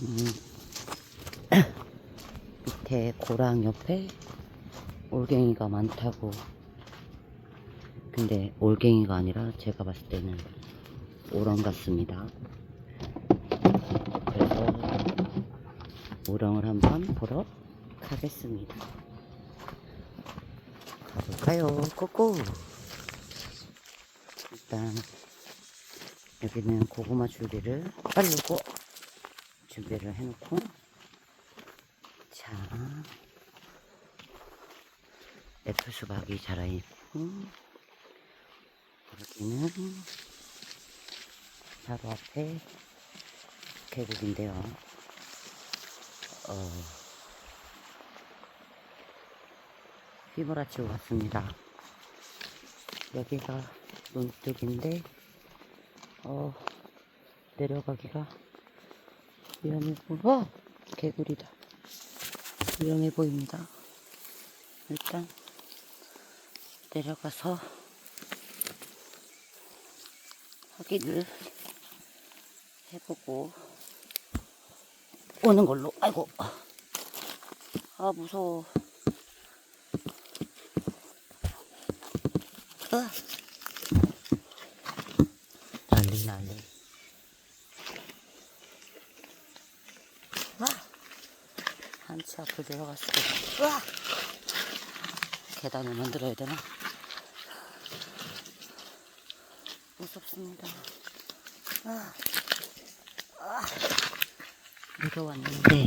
음, 밑에 고랑 옆에 올갱이가 많다고. 근데 올갱이가 아니라 제가 봤을 때는 오랑 같습니다. 그래서 오랑을 한번 보러 가겠습니다. 가볼까요? 고고! 일단 여기는 고구마 줄기를 빨르고 준비를 해놓고. 자. 애플 수박이 자라있고 여기는 바로 앞에 계곡인데요. 어, 휘몰아치고 갔습니다. 여기가 논둑인데 어 내려가기가 위험해 보 어! 개구리다. 위험해 보입니다. 일단 내려가서 확인을 해보고 오는 걸로. 아이고. 아 무서워. 아. 난리 난리 한치 앞을 내려갔을 때 와! 계단을 만들어야 되나? 무섭습니다. 아, 아, 내려왔는데